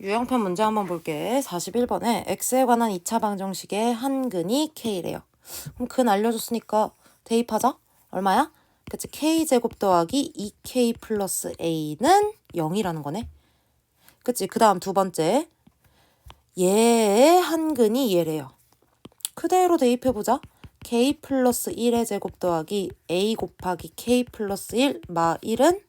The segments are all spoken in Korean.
유형편 문제 한번 볼게. 41번에 x에 관한 2차 방정식의 한 근이 k래요. 그럼 근 알려줬으니까 대입하자. 얼마야? 그치 k제곱 더하기 2k 플러스 a는 0이라는 거네. 그치 그 다음 두 번째 얘의 한 근이 얘래요. 그대로 대입해보자. k 플러스 1의 제곱 더하기 a 곱하기 k 플러스 1 마 1은 0.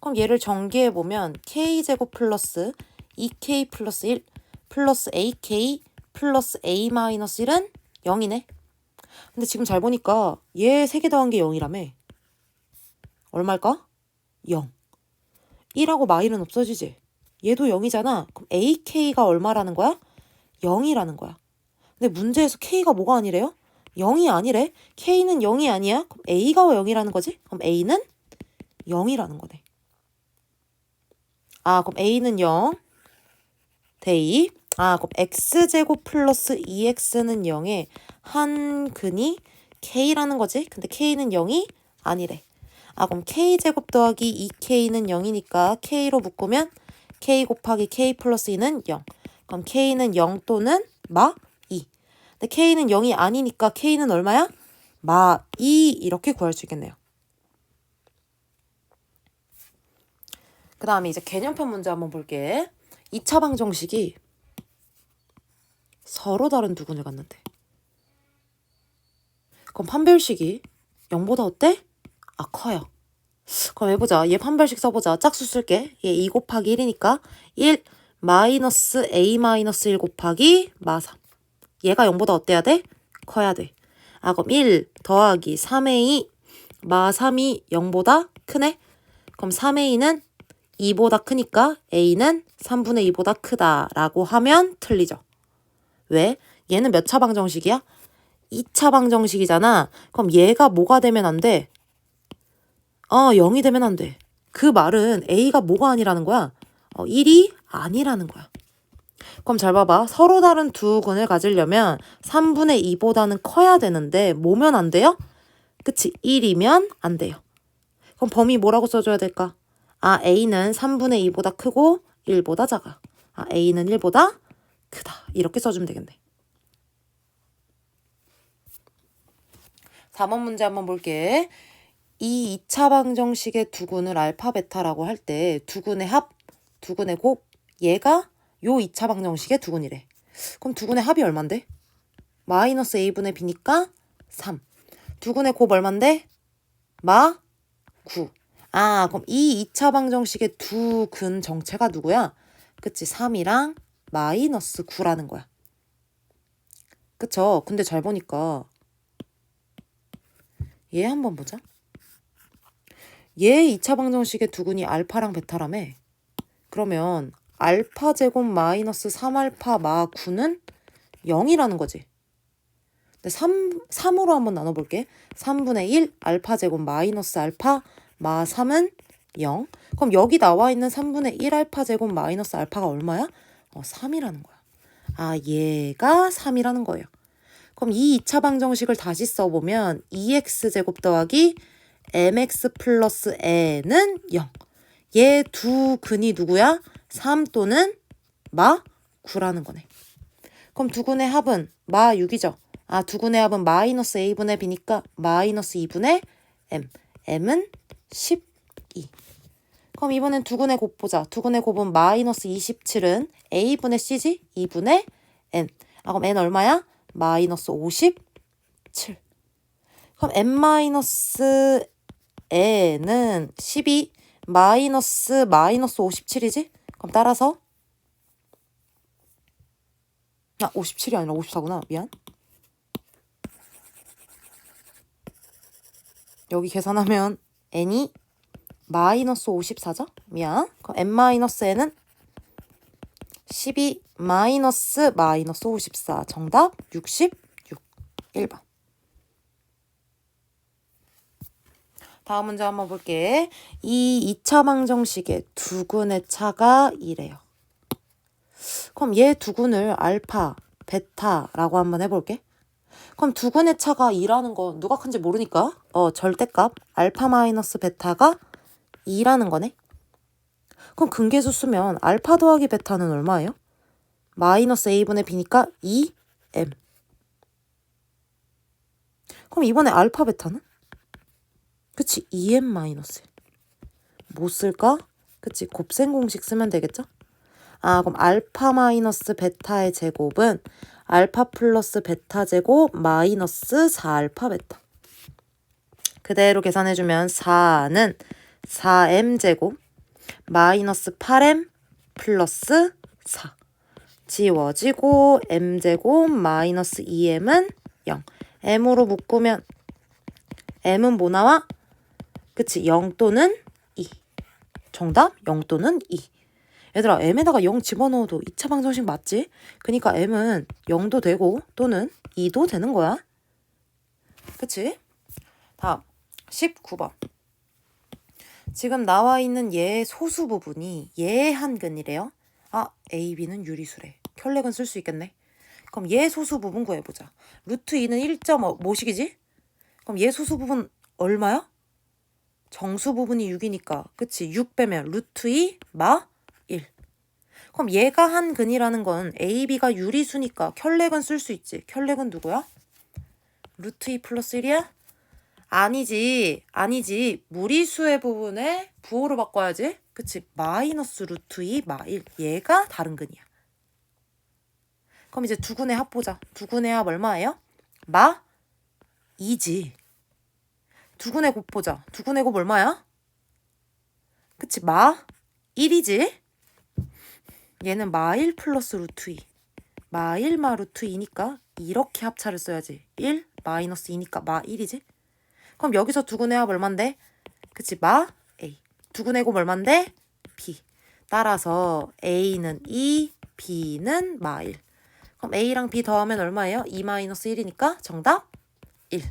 그럼 얘를 전개해 보면 k제곱 플러스 2k 플러스 1 플러스 ak 플러스 a 마이너스 1은 0이네. 근데 지금 잘 보니까 얘세개 더한 게 0이라며. 얼마일까? 0. 1하고 마일은 없어지지. 얘도 0이잖아. 그럼 ak가 얼마라는 거야? 0이라는 거야. 근데 문제에서 k가 뭐가 아니래요? 0이 아니래. k는 0이 아니야. 그럼 a가 0이라는 거지? 그럼 a는 0이라는 거네. 아, 그럼 a는 0. 대입. 아, 그럼 x제곱 플러스 2x는 0에 한 근이 k라는 거지? 근데 k는 0이 아니래. 아, 그럼 k제곱 더하기 2k는 0이니까 k로 묶으면 k 곱하기 k 플러스 2는 0. 그럼 k는 0 또는 마 2. 근데 k는 0이 아니니까 k는 얼마야? 마 2 이렇게 구할 수 있겠네요. 그 다음에 이제 개념편 문제 한번 볼게. 2차 방정식이 서로 다른 두 군을 갖는데. 그럼 판별식이 0보다 어때? 아 커요. 그럼 해보자. 얘 판별식 써보자. 짝수 쓸게. 얘 2 곱하기 1이니까 1 마이너스 a 마이너스 1 곱하기 마 3. 얘가 0보다 어때야 돼? 커야 돼. 아 그럼 1 더하기 3a 마 3이 0보다 크네? 그럼 3a는 2보다 크니까 a는 3분의 2보다 크다라고 하면 틀리죠. 왜? 얘는 몇 차 방정식이야? 2차 방정식이잖아. 그럼 얘가 뭐가 되면 안 돼? 어, 0이 되면 안 돼. 그 말은 a가 뭐가 아니라는 거야? 어, 1이 아니라는 거야. 그럼 잘 봐봐. 서로 다른 두 근을 가지려면 3분의 2보다는 커야 되는데 뭐면 안 돼요? 그치? 1이면 안 돼요. 그럼 범위 뭐라고 써줘야 될까? 아, a는 3분의 2보다 크고 1보다 작아. 아, a는 1보다 크다. 이렇게 써주면 되겠네. 4번 문제 한번 볼게. 이 2차 방정식의 두근을 알파 베타라고 할 때 두근의 합, 두근의 곱, 얘가 요 2차 방정식의 두근이래. 그럼 두근의 합이 얼만데? 마이너스 a분의 b니까 3. 두근의 곱 얼만데? 마 9. 아, 그럼 이 2차 방정식의 두 근 정체가 누구야? 그치, 3이랑 마이너스 9라는 거야. 그쵸? 근데 잘 보니까 얘 한번 보자. 얘 2차 방정식의 두 근이 알파랑 베타라며. 그러면 알파 제곱 마이너스 3알파 마 9는 0이라는 거지. 근데 3, 3으로 한번 나눠볼게. 3분의 1 알파 제곱 마이너스 알파 마 3은 0. 그럼 여기 나와 있는 3분의 1 알파 제곱 마이너스 알파가 얼마야? 어, 3이라는 거야. 아, 얘가 3이라는 거예요. 그럼 이 2차 방정식을 다시 써보면 2x 제곱 더하기 mx 플러스 n은 0. 얘 두 근이 누구야? 3 또는 마 9라는 거네. 그럼 두 근의 합은 마 6이죠. 아, 두 근의 합은 마이너스 a분의 b니까 마이너스 2분의 m. m은 12. 그럼 이번엔 두 근의 곱 보자. 두 근의 곱은 마이너스 27은 a분의 c지? 2분의 n. 아, 그럼 n 얼마야? 마이너스 57. 그럼 n 마이너스 n은 12 마이너스 마이너스 57이지? 그럼 따라서 아 57이 아니라 54구나. 미안. 여기 계산하면 n이 마이너스 54죠? 미안. 그럼 n 마이너스 n은 12 마이너스 마이너스 54. 정답 66. 1번. 다음 문제 한번 볼게. 이 2차 방정식의 두근의 차가 이래요. 그럼 얘 두근을 알파, 베타라고 한번 해볼게. 그럼 두근의 차가 2라는 거 누가 큰지 모르니까 어 절대값 알파 마이너스 베타가 2라는 거네. 그럼 근계수 쓰면 알파 더하기 베타는 얼마예요? 마이너스 a분의 b니까 2m. 그럼 이번에 알파 베타는? 그치 2m 마이너스. 뭐 쓸까? 그치 곱셈 공식 쓰면 되겠죠? 아 그럼 알파 마이너스 베타의 제곱은 알파 플러스 베타 제곱 마이너스 4알파 베타. 그대로 계산해주면 4는 4m 제곱 마이너스 8m 플러스 4 지워지고 m 제곱 마이너스 2m은 0 m으로 묶으면 m은 뭐 나와? 그치 0 또는 2 정답? 0 또는 2 얘들아 m에다가 0 집어넣어도 2차 방정식 맞지? 그니까 m은 0도 되고 또는 2도 되는 거야 그치? 다음 19번 지금 나와 있는 얘의 소수 부분이 얘의 한근이래요. 아, A, B는 유리수래. 혈렉은 쓸수 있겠네. 그럼 얘 소수 부분 구해보자. 루트 2는 1.5 뭐식이지? 그럼 얘 소수 부분 얼마야? 정수 부분이 6이니까 그치? 6 빼면 루트 2마 1. 그럼 얘가 한 근이라는 건 A, B가 유리수니까 혈렉은 쓸 수 있지. 혈렉은 누구야? 루트 2 플러스 1이야? 아니지, 아니지. 무리수의 부분에 부호로 바꿔야지. 그치? 마이너스 루트 2마 1. 얘가 다른 근이야. 그럼 이제 두근의 합 보자. 두근의 합 얼마예요? 마 2지. 두근의 곱 보자. 두근의 곱 얼마야? 그치? 마 1이지. 얘는 마1 플러스 루트 2. 마1마 루트 2니까 이렇게 합차를 써야지. 1 마이너스 2니까 마 1이지. 그럼 여기서 두근의 합 얼만데? 그치 마 A 두근의 곱 얼만데? B 따라서 A는 2 B는 마 1. 그럼 A랑 B 더하면 얼마예요? 2 마이너스 1이니까 정답 1